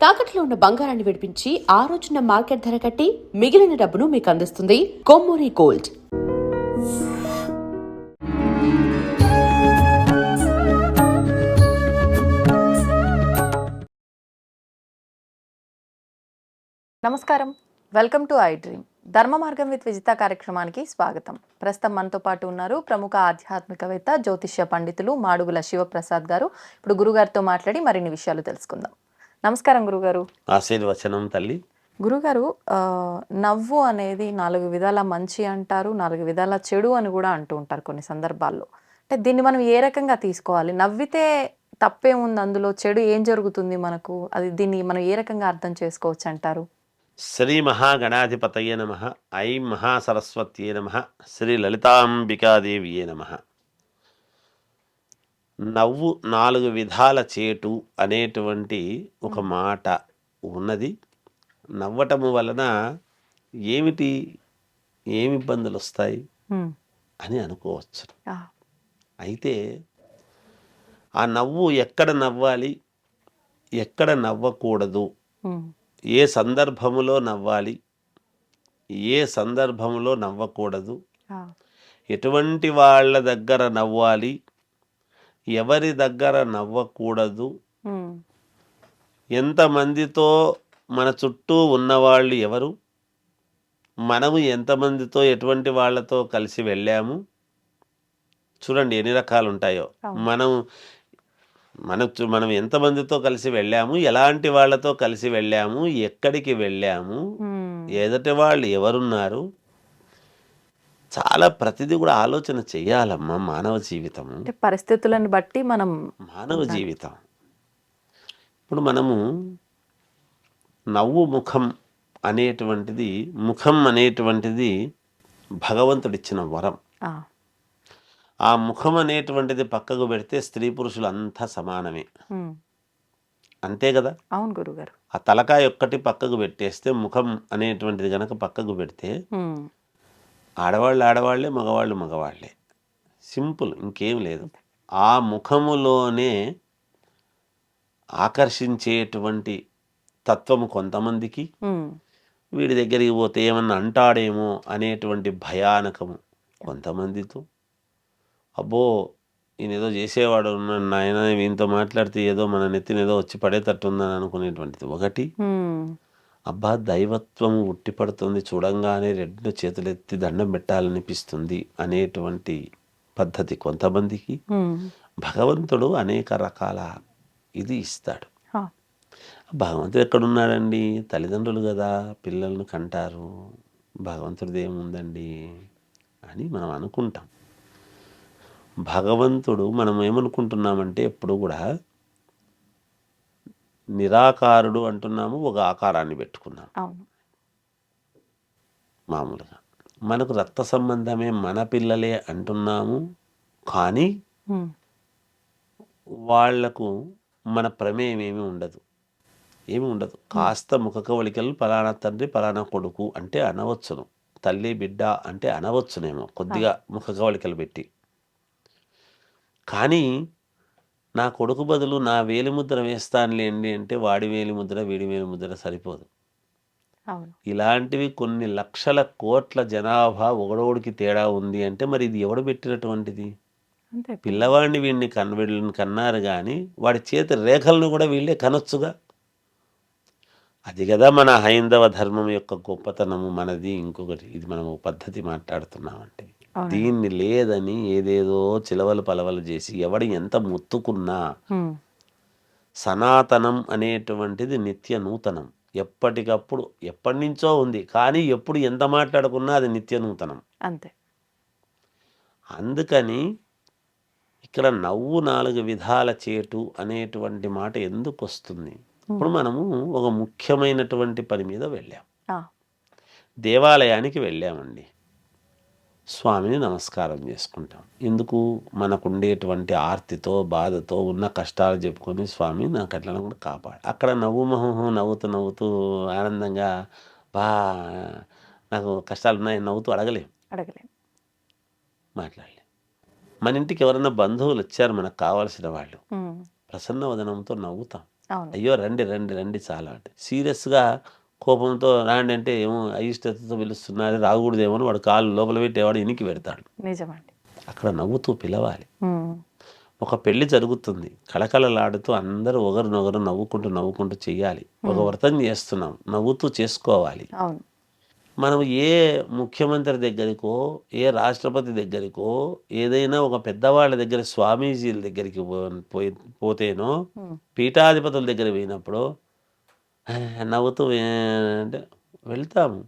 తాకట్లో ఉన్న బంగారాన్ని విడిపించి ఆ రోజున మార్కెట్ ధర కట్టి మిగిలిన డబ్బును మీకు అందిస్తుంది కొమ్మూరి గోల్డ్. నమస్కారం. Welcome to I dream. ధర్మ మార్గం విత్ విజిత కార్యక్రమానికి స్వాగతం. ప్రస్తుతం మనతో పాటు ఉన్నారు ప్రముఖ ఆధ్యాత్మికవేత్త జ్యోతిష్య పండితులు మాడుగుల శివప్రసాద్ గారు. ఇప్పుడు గురుగారితో మాట్లాడి మరిన్ని విషయాలు తెలుసుకుందాం. నమస్కారం గురుగారు. ఆశీర్వచనం తల్లి. గురుగారు నవ్వు అనేది నాలుగు విధాల మంచి అంటారు నాలుగు విధాల చెడు అని కూడా అంటూ ఉంటారు కొన్ని సందర్భాల్లో. అంటే దీన్ని మనం ఏ రకంగా తీసుకోవాలి? నవ్వితే తప్పే ఉంది అందులో? చెడు ఏం జరుగుతుంది మనకు? అది దీన్ని మనం ఏ రకంగా అర్థం చేసుకోవచ్చు అంటారు? శ్రీ మహాగణాధిపతయ నమ ఐం మహాసరస్వత్యే నమ శ్రీ లలితాంబికాదేవియే నమ. నవ్వు నాలుగు విధాల చేటు అనేటువంటి ఒక మాట ఉన్నది. నవ్వటము వలన ఏమిటి ఏమి ఇబ్బందులు వస్తాయి. అని అనుకోవచ్చు. అయితే ఆ నవ్వు ఎక్కడ నవ్వాలి ఎక్కడ నవ్వకూడదు. ఏ సందర్భములో నవ్వాలి ఏ సందర్భములో నవ్వకూడదు ఎటువంటి వాళ్ళ దగ్గర నవ్వాలి ఎవరి దగ్గర నవ్వకూడదు. ఎంతమందితో మన చుట్టూ ఉన్నవాళ్ళు ఎవరు? మనము ఎంతమందితో ఎటువంటి వాళ్ళతో కలిసి వెళ్ళాము? చూడండి ఎన్ని రకాలు ఉంటాయో. మనం మన మనం ఎంతమందితో కలిసి వెళ్ళాము? ఎలాంటి వాళ్ళతో కలిసి వెళ్ళాము? ఎక్కడికి వెళ్ళాము. ఎదుటి వాళ్ళు ఎవరున్నారు? చాలా ప్రతిదీ కూడా ఆలోచన చెయ్యాలమ్మా మానవ జీవితం అంటే పరిస్థితులను బట్టి మనం మానవ జీవితం. ఇప్పుడు మనము నవ్వు ముఖం అనేటువంటిది ముఖం అనేటువంటిది భగవంతుడిచ్చిన వరం. ఆ, ముఖం అనేటువంటిది పక్కకు పెడితే స్త్రీ పురుషులు అంతా సమానమే. అంతే కదా? అవును గురుగారు. ఆ తలకాయ ఒక్కటి పక్కకు పెట్టేస్తే ముఖం అనేటువంటిది కనుక పక్కకు పెడితే. ఆడవాళ్ళు ఆడవాళ్ళే మగవాళ్ళు మగవాళ్ళే. సింపుల్ ఇంకేం లేదు. ఆ ముఖములోనే ఆకర్షించేటువంటి తత్వము కొంతమందికి. వీడి దగ్గరికి పోతే ఏమన్నా అంటాడేమో అనేటువంటి భయానకము కొంతమందితో. అబ్బో ఈయన ఏదో చేసేవాడు ఉన్నాడు నాయన వీనితో మాట్లాడితే ఏదో మన నెత్తిన ఏదో వచ్చి పడేటట్టు ఉందని అనుకునేటువంటిది ఒకటి. అబ్బా దైవత్వం ఉట్టిపడుతుంది చూడంగానే రెండు చేతులెత్తి దండం పెట్టాలనిపిస్తుంది అనేటువంటి పద్ధతి కొంతమందికి. భగవంతుడు అనేక రకాల ఇది ఇస్తాడు. భగవంతుడు ఎక్కడున్నాడండి? తల్లిదండ్రులు కదా పిల్లలను కంటారు భగవంతుడిది ఏముందండి అని మనం అనుకుంటాం. భగవంతుడు మనం ఏమనుకుంటున్నామంటే ఎప్పుడు కూడా నిరాకారుడు అంటున్నాము ఒక ఆకారాన్ని పెట్టుకున్నాం. అవును. మామూలుగా. మనకు రక్త సంబంధమే మన పిల్లలే అంటున్నాము కానీ. వాళ్ళకు మన ప్రమేయం ఏమీ ఉండదు. ఏమి ఉండదు. కాస్త ముఖ కవళికలు పలానా తండ్రి పలానా కొడుకు అంటే అనవచ్చును. తల్లి బిడ్డ అంటే అనవచ్చునేమో కొద్దిగా ముఖ కవళికలు పెట్టి. కానీ నా కొడుకు బదులు నా వేలి ముద్ర వేస్తానులేండి అంటే వాడి వేలి ముద్ర వీడి వేలి ముద్ర సరిపోదు. ఇలాంటివి కొన్ని లక్షల కోట్ల జనాభా ఒకడోడికి తేడా ఉంది అంటే మరి ఇది ఎవడు పెట్టినటువంటిది? పిల్లవాడిని వీడిని కన్ వీళ్ళని కన్నారు కానీ వాడి చేతి రేఖలను కూడా వీళ్ళే కనొచ్చుగా. అది కదా మన హైందవ ధర్మం యొక్క గొప్పతనము మనది ఇంకొకటి. ఇది మనం పద్ధతి మాట్లాడుతున్నామంటే. దీన్ని లేదని ఏదేదో చిలవలు పలవలు చేసి ఎవడు ఎంత ముత్తుకున్నా. సనాతనం అనేటువంటిది నిత్య నూతనం. ఎప్పటికప్పుడు ఎప్పటి నుంచో ఉంది. కానీ ఎప్పుడు ఎంత మాట్లాడుకున్నా అది నిత్య నూతనం. అంతే. అందుకని ఇక్కడ నవ్వు నాలుగు విధాల చేటు అనేటువంటి మాట ఎందుకు వస్తుంది? ఇప్పుడు మనము ఒక ముఖ్యమైనటువంటి పని మీద వెళ్ళాం. దేవాలయానికి వెళ్ళామండి. స్వామిని నమస్కారం చేసుకుంటాం. ఎందుకు? మనకుండేటువంటి ఆర్తితో బాధతో ఉన్న కష్టాలు చెప్పుకొని స్వామి నాకు అట్లా కూడా కాపాడు. అక్కడ నవ్వు మొహం నవ్వుతూ నవ్వుతూ ఆనందంగా బా నాకు కష్టాలు ఉన్నాయి నవ్వుతూ అడగలేం. అడగలేం. మాట్లాడలేం. మన ఇంటికి ఎవరైనా బంధువులు వచ్చారు మనకు కావాల్సిన వాళ్ళు. ప్రసన్న వదనంతో నవ్వుతాం. అయ్యో రండి రండి రండి చాలా అంటే. సీరియస్గా కోపంతో రాండి అంటే ఏమో అయిష్టతతో పిలుస్తున్నారు రాకూడదేమో అని వాడు కాళ్ళు లోపల పెట్టేవాడు ఇనికి పెడతాడు. నిజమండి. అక్కడ నవ్వుతూ పిలవాలి. ఒక పెళ్ళి జరుగుతుంది. కళకళలాడుతూ అందరూ ఒకరినొకరు నవ్వుకుంటూ నవ్వుకుంటూ చేయాలి ఒక వ్రతం చేస్తున్నాం. నవ్వుతూ చేసుకోవాలి. మనం ఏ ముఖ్యమంత్రి దగ్గరికో ఏ రాష్ట్రపతి దగ్గరికో ఏదైనా ఒక పెద్దవాళ్ళ దగ్గర స్వామీజీల దగ్గరికి పోయి పోతేనో పీఠాధిపతుల దగ్గర పోయినప్పుడు "ఆ, నవ్వుతూ అంటే వెళ్తాము.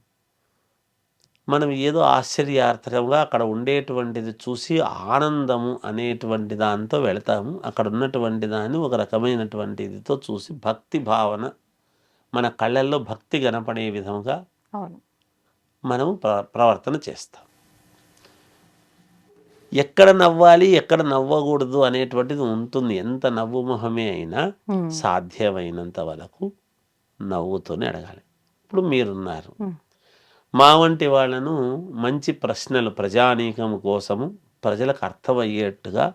మనం ఏదో ఆశ్చర్యార్థకంగా అక్కడ ఉండేటువంటిది చూసి ఆనందము అనేటువంటి దాంతో వెళతాము. అక్కడ ఉన్నటువంటి దాన్ని ఒక రకమైనటువంటి ఇదితో చూసి భక్తి భావన మన కళ్ళల్లో భక్తి కనపడే విధంగా అవును. మనం ప్ర ప్రవర్తన చేస్తాం. ఎక్కడ నవ్వాలి ఎక్కడ నవ్వకూడదు అనేటువంటిది ఉంటుంది. ఎంత నవ్వు మొహమే అయినా సాధ్యమైనంత వరకు నవ్వుతూనే అడగాలి. ఇప్పుడు మీరున్నారు. మా వంటి వాళ్ళను మంచి ప్రశ్నలు ప్రజానీకం కోసము ప్రజలకు అర్థమయ్యేట్టుగా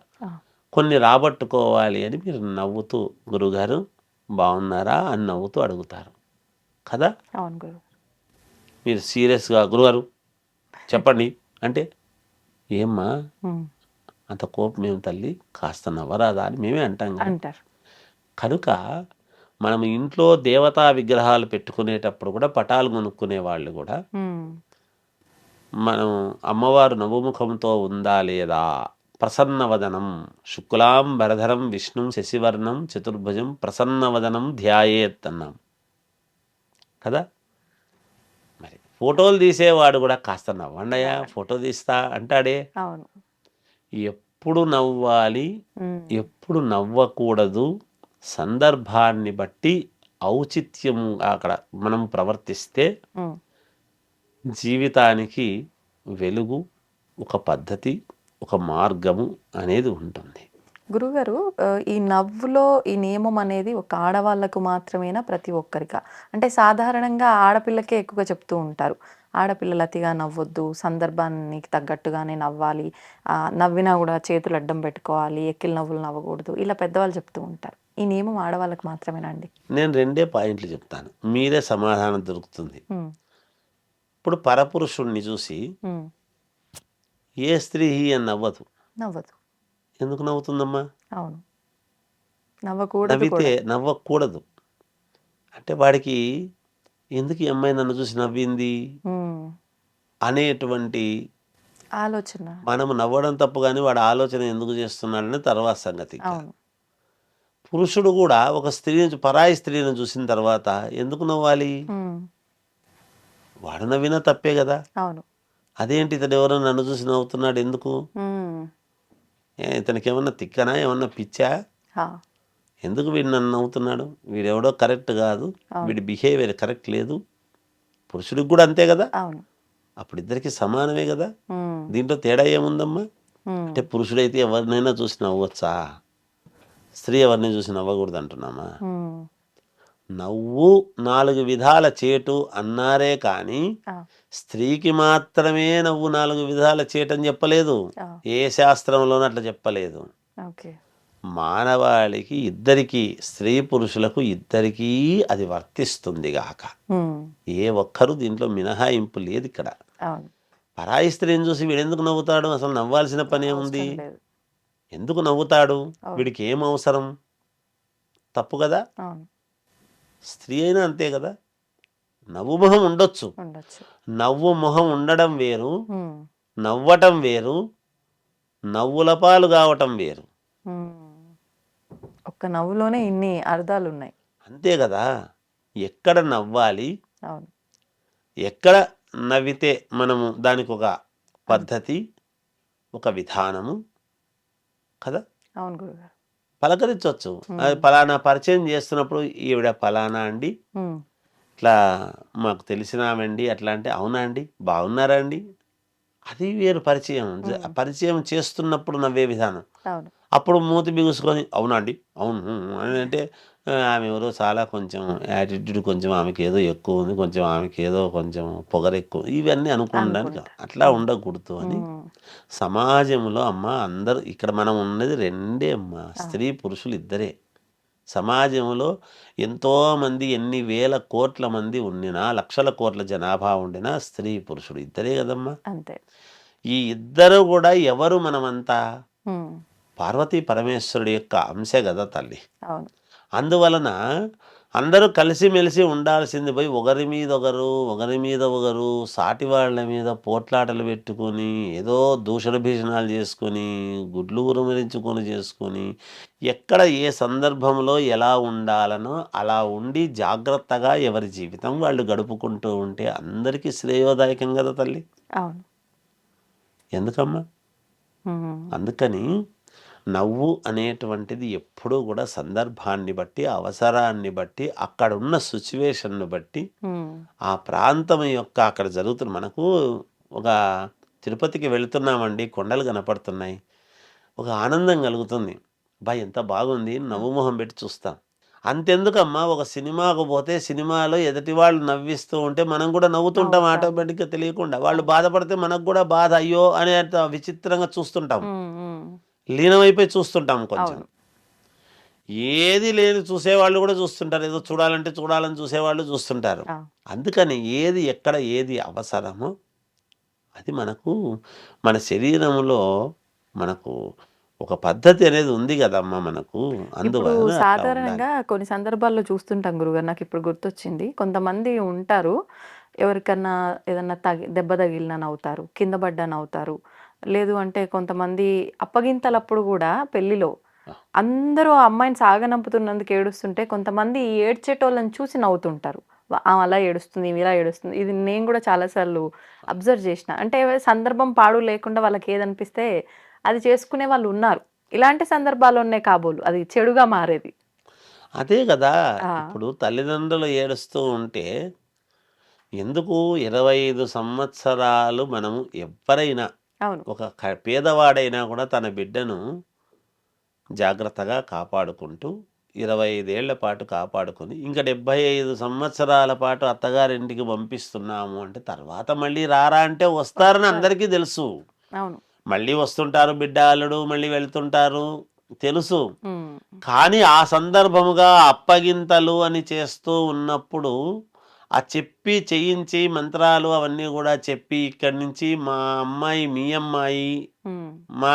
కొన్ని రాబట్టుకోవాలి అని మీరు నవ్వుతూ గురుగారు బాగున్నారా అని నవ్వుతూ అడుగుతారు. కదా? మీరు సీరియస్గా గురుగారు చెప్పండి. అంటే ఏమ్మా అంత కోపం మేము తల్లి? కాస్త నవ్వరాదా? అని మేమే అంటాం కనుక మనం ఇంట్లో దేవతా విగ్రహాలు పెట్టుకునేటప్పుడు కూడా పటాలు కొనుక్కునే వాళ్ళు కూడా మనం అమ్మవారు నవ్వుముఖంతో ఉందా లేదా? ప్రసన్నవదనం శుక్లాం వరధరం విష్ణుం శశివర్ణం చతుర్భుజం ప్రసన్నవదనం ధ్యాయేత్ అన్నాం. కదా? మరి ఫోటోలు తీసేవాడు కూడా కాస్త నవ్వండయా ఫోటో తీస్తా అంటాడే. ఎప్పుడు నవ్వాలి ఎప్పుడు నవ్వకూడదు సందర్భాన్ని బట్టి ఔచిత్యం అక్కడ మనం ప్రవర్తిస్తే జీవితానికి వెలుగు ఒక పద్ధతి ఒక మార్గము అనేది ఉంటుంది. గురుగారు ఈ నవ్వులో ఈ నియమం అనేది ఒక ఆడవాళ్ళకు మాత్రమేనా ప్రతి ఒక్కరికా? అంటే సాధారణంగా ఆడపిల్లకే ఎక్కువగా చెప్తూ ఉంటారు. ఆడపిల్లలు అతిగా నవ్వొద్దు సందర్భానికి తగ్గట్టుగానే నవ్వాలి నవ్వినా కూడా చేతులు అడ్డం పెట్టుకోవాలి ఎక్కిల నవ్వులు నవ్వకూడదు ఇలా పెద్దవాళ్ళు చెప్తూ ఉంటారు. ఈ నియమం ఆడవాళ్ళకి మాత్రమేనా అండి నేను రెండే పాయింట్లు చెప్తాను. మీరే సమాధానం దొరుకుతుంది. ఇప్పుడు పరపురుషుణ్ణి చూసి ఏ స్త్రీ అని నవ్వదు. నవ్వదు. ఎందుకు నవ్వుతుందమ్మా? అవును. నవ్వకూడదు నవ్వితే కూడా నవ్వకూడదు. అంటే వాడికి ఎందుకు ఈ అమ్మాయి నన్ను చూసి నవ్వింది? అనేటువంటి ఆలోచన. మనము నవ్వడం తప్పు కానీ వాడు ఆలోచన ఎందుకు చేస్తున్నాడని తర్వాత సంగతి అవును. పురుషుడు కూడా ఒక స్త్రీని పరాయి స్త్రీని చూసిన తర్వాత ఎందుకు నవ్వాలి? వాడు నవ్వినా తప్పే కదా. అదేంటి ఇతడు ఎవరో నన్ను చూసి నవ్వుతున్నాడు ఎందుకు? ఇతనికి ఏమన్నా తిక్కనా? ఏమన్నా పిచ్చా? ఎందుకు వీడు నన్ను నవ్వుతున్నాడు? వీడెవడో కరెక్ట్ కాదు. వీడి బిహేవియర్ కరెక్ట్ లేదు. పురుషుడికి కూడా అంతే కదా? అప్పుడు ఇద్దరికి సమానమే కదా? దీంట్లో తేడా ఏముందమ్మా? అంటే పురుషుడైతే ఎవరినైనా చూసి నవ్వచ్చా? స్త్రీ ఎవరిని చూసి నవ్వకూడదు అంటున్నామా? నవ్వు నాలుగు విధాల చేటు అన్నారే కానీ స్త్రీకి మాత్రమే నవ్వు నాలుగు విధాల చేటని చెప్పలేదు. ఆ, ఏ శాస్త్రంలోనూ అట్లా చెప్పలేదు. మానవాళికి ఇద్దరికి స్త్రీ పురుషులకు ఇద్దరికీ అది వర్తిస్తుంది గాక. ఏ ఒక్కరు దీంట్లో మినహాయింపు లేదు ఇక్కడ. పరాయి స్త్రీని చూసి వీడెందుకు నవ్వుతాడు? అసలు నవ్వాల్సిన పని లేదు. ఎందుకు నవ్వుతాడు. వీడికి ఏం అవసరం? తప్పు కదా? స్త్రీ అయినా అంతే కదా? నవ్వు మొహం ఉండొచ్చు. నవ్వు మొహం ఉండడం వేరు. నవ్వటం వేరు. నవ్వుల పాలు కావటం వేరు. ఒక్క నవ్వులోనే ఇన్ని అర్థాలు ఉన్నాయి అంతే కదా? ఎక్కడ నవ్వాలి? ఎక్కడ నవ్వితే మనము దానికి ఒక పద్ధతి ఒక విధానము? కదా? అవును గురుగారు. పలకరించవచ్చు. అది పలానా పరిచయం చేస్తున్నప్పుడు ఈవిడ పలానా అండి? ఇట్లా మాకు తెలిసినామండి అట్లా అంటే అవునా అండి? బాగున్నారా అండి? అది వేరు పరిచయం. పరిచయం చేస్తున్నప్పుడు నవ్వే విధానం. అప్పుడు మూతి బిగుసుకొని అవునా అండి? అవును. అని అంటే "ఆ, ఆమె ఎవరో చాలా కొంచెం యాటిట్యూడ్ కొంచెం ఆమెకి ఏదో ఎక్కువ ఉంది కొంచెం ఆమెకి ఏదో కొంచెం పొగరు ఎక్కువ ఇవన్నీ అనుకోవడానికి అట్లా ఉండకూడదు అని సమాజంలో అమ్మ అందరు ఇక్కడ మనం ఉన్నది రెండే అమ్మ స్త్రీ పురుషులు ఇద్దరే. సమాజంలో ఎంతోమంది ఎన్ని వేల కోట్ల మంది ఉండినా లక్షల కోట్ల జనాభా ఉండినా స్త్రీ పురుషుడు ఇద్దరే కదమ్మా. అంతే. ఈ ఇద్దరు కూడా ఎవరు మనమంతా? పార్వతీ పరమేశ్వరుడి యొక్క అంశే కదా తల్లి. అవును. అందువలన అందరూ కలిసిమెలిసి ఉండాల్సింది పోయి ఒకరి మీద ఒకరు ఒకరి మీద ఒకరు సాటి వాళ్ళ మీద పోట్లాటలు పెట్టుకొని ఏదో దూషణ భీషణాలు చేసుకొని గుడ్లు ఉరమరించుకొని చేసుకొని ఎక్కడ ఏ సందర్భంలో ఎలా ఉండాలనో అలా ఉండి జాగ్రత్తగా ఎవరి జీవితం వాళ్ళు గడుపుకుంటూ ఉంటే అందరికీ శ్రేయోదాయకం కదా తల్లి? అవును. ఎందుకమ్మా? అందుకని నవ్వు అనేటువంటిది ఎప్పుడూ కూడా సందర్భాన్ని బట్టి అవసరాన్ని బట్టి అక్కడ ఉన్న సిచ్యువేషన్ను బట్టి ఆ ప్రాంతం యొక్క అక్కడ జరుగుతున్న మనకు ఒక తిరుపతికి వెళుతున్నామండి కొండలు కనపడుతున్నాయి. ఒక ఆనందం కలుగుతుంది. బా ఎంత బాగుంది నవ్వు మొహం పెట్టి చూస్తాం. అంతెందుకమ్మా ఒక సినిమాకు పోతే సినిమాలో ఎదుటి వాళ్ళు నవ్విస్తూ ఉంటే మనం కూడా నవ్వుతుంటాం నవ్వుతాం. ఆటోమేటిక్గా తెలియకుండా. వాళ్ళు బాధపడితే మనకు కూడా బాధ అయ్యో అనే విచిత్రంగా చూస్తుంటాం. లీనమైపోయి చూస్తుంటాం కొంచెం. ఏది లేని చూసేవాళ్ళు కూడా చూస్తుంటారు. ఏదో చూడాలంటే చూడాలని చూసేవాళ్ళు చూస్తుంటారు. అందుకని ఏది ఎక్కడ ఏది అవసరమో అది మనకు మన శరీరంలో మనకు ఒక పద్ధతి అనేది ఉంది కదమ్మా మనకు. ఉండాలి. సాధారణంగా కొన్ని సందర్భాల్లో చూస్తుంటాం గురుగారు. నాకు ఇప్పుడు గుర్తొచ్చింది. కొంతమంది ఉంటారు. ఎవరికన్నా ఏదన్నా తగి దెబ్బ తగిలినా నవ్వుతారు కింద పడ్డా నవ్వుతారు లేదు అంటే కొంతమంది అప్పగింతలప్పుడు కూడా పెళ్ళిలో అందరూ ఆ అమ్మాయిని సాగనంపుతున్నందుకు ఏడుస్తుంటే కొంతమంది ఏడ్చేటోళ్ళని చూసి నవ్వుతుంటారు. అలా ఏడుస్తుంది ఇలా ఏడుస్తుంది. ఇది నేను కూడా చాలాసార్లు అబ్జర్వ్ చేసిన. అంటే సందర్భం పాడు లేకుండా వాళ్ళకి ఏదనిపిస్తే అది చేసుకునే వాళ్ళు ఉన్నారు. ఇలాంటి సందర్భాల్లోనే కాబోలు. అది చెడుగా మారేది. అదే కదా. ఇప్పుడు తల్లిదండ్రులు ఏడుస్తూ ఉంటే ఎందుకు ఇరవై ఐదు సంవత్సరాలు మనము ఎవరైనా ఒక పేదవాడైనా కూడా తన బిడ్డను జాగ్రత్తగా కాపాడుకుంటూ ఇరవై ఐదేళ్ళ పాటు కాపాడుకొని ఇంకా డెబ్భై ఐదు సంవత్సరాల పాటు అత్తగారింటికి పంపిస్తున్నాము అంటే తర్వాత మళ్ళీ రారా అంటే వస్తారని అందరికీ తెలుసు. మళ్ళీ వస్తుంటారు బిడ్డ అల్లుడు మళ్ళీ వెళ్తుంటారు. తెలుసు. కానీ ఆ సందర్భముగా అప్పగింతలు అని చేస్తూ ఉన్నప్పుడు ఆ చెప్పి చేయించి మంత్రాలు అవన్నీ కూడా చెప్పి ఇక్కడి నుంచి మా అమ్మాయి మీ అమ్మాయి మా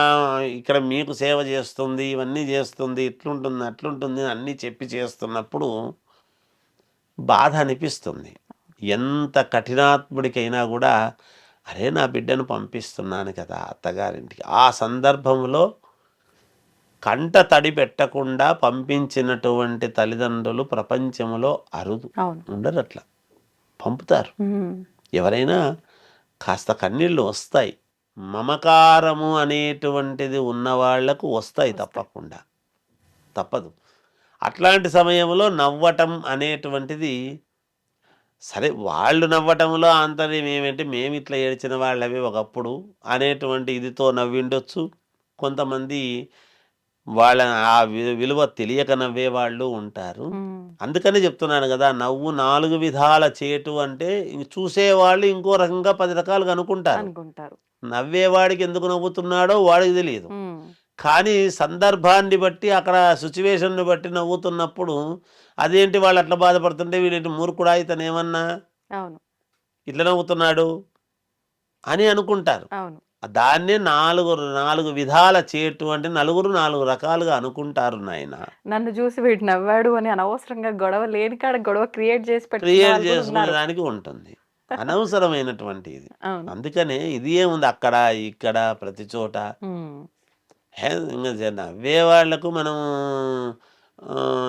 ఇక్కడ మీకు సేవ చేస్తుంది ఇవన్నీ చేస్తుంది ఇట్లుంటుంది అట్లుంటుంది అన్నీ చెప్పి చేస్తున్నప్పుడు బాధ అనిపిస్తుంది. ఎంత కఠినాత్ముడికైనా కూడా అరే నా బిడ్డను పంపిస్తున్నాను కదా అత్తగారింటికి. ఆ సందర్భంలో కంట తడి పెట్టకుండా పంపించినటువంటి తల్లిదండ్రులు ప్రపంచంలో అరుదు. ఉండరు అట్లా పంపుతారు. ఎవరైనా కాస్త కన్నీళ్ళు వస్తాయి. మమకారము అనేటువంటిది ఉన్న వాళ్ళకు వస్తాయి. తప్పకుండా. తప్పదు. అట్లాంటి సమయంలో నవ్వటం అనేటువంటిది సరే వాళ్ళు నవ్వటంలో ఆంతర్యం ఏమంటే? మేము ఇట్లా ఏడ్చిన వాళ్ళవి ఒకప్పుడు అనేటువంటి ఇదితో నవ్విండొచ్చు. కొంతమంది వాళ్ళ ఆ విలువ తెలియక నవ్వే వాళ్ళు ఉంటారు. అందుకని చెప్తున్నాను కదా నవ్వు నాలుగు విధాల చేటు అంటే చూసేవాళ్ళు ఇంకో రకంగా పది రకాలుగా అనుకుంటారు. నవ్వేవాడికి ఎందుకు నవ్వుతున్నాడో వాడికి తెలియదు. కానీ సందర్భాన్ని బట్టి అక్కడ సిచ్యువేషన్ని బట్టి నవ్వుతున్నప్పుడు అదేంటి వాళ్ళు అట్లా బాధపడుతుంటే వీడేంటి మూర్ఖుడా ఇతను ఏమన్నా అవును. ఇట్లా నవ్వుతున్నాడు అని అనుకుంటారు. దాన్నే నాలుగు నాలుగు విధాల చేటు అంటే నలుగురు నాలుగు రకాలుగా అనుకుంటారు నాయన. నన్ను చూసి వీడు నవ్వాడు అని అనవసరంగా గొడవ లేని కాడ గొడవ క్రియేట్ చేసి క్రియేట్ వాళ్ళు కూడా చేసుకునే ఉన్నారు. దానికి ఉంటుంది. అనవసరమైనటువంటి ఇది అందుకనే ఇది ఏముంది అక్కడ ఇక్కడ ప్రతి చోట. నవ్వే వాళ్ళకు మనం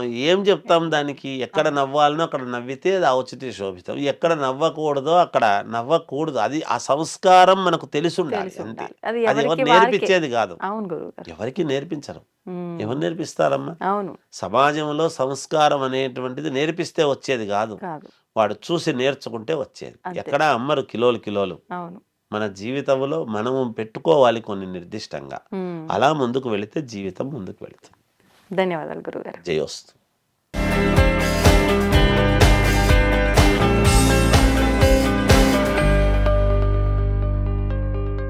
ఏం చెప్తాం దానికి? ఎక్కడ నవ్వాలనో అక్కడ నవ్వితే అది ఔచితి శోభితం. ఎక్కడ నవ్వకూడదో అక్కడ నవ్వకూడదు. అది ఆ సంస్కారం మనకు తెలిసి ఉండాలి అంతే. అది ఎవరు. నేర్పించేది కాదు. ఎవరికి నేర్పించరు. ఎవరు నేర్పిస్తారమ్మా? అవును. సమాజంలో సంస్కారం అనేటువంటిది నేర్పిస్తే వచ్చేది కాదు. వాడు చూసి నేర్చుకుంటే వచ్చేది. ఎక్కడ అమ్మరు కిలోలు కిలోలు. అవును. మన జీవితంలో మనము పెట్టుకోవాలి కొన్ని నిర్దిష్టంగా. అలా ముందుకు వెళితే జీవితం ముందుకు వెళుతుంది. ధన్యవాదాలు గురుగారు జయోస్తు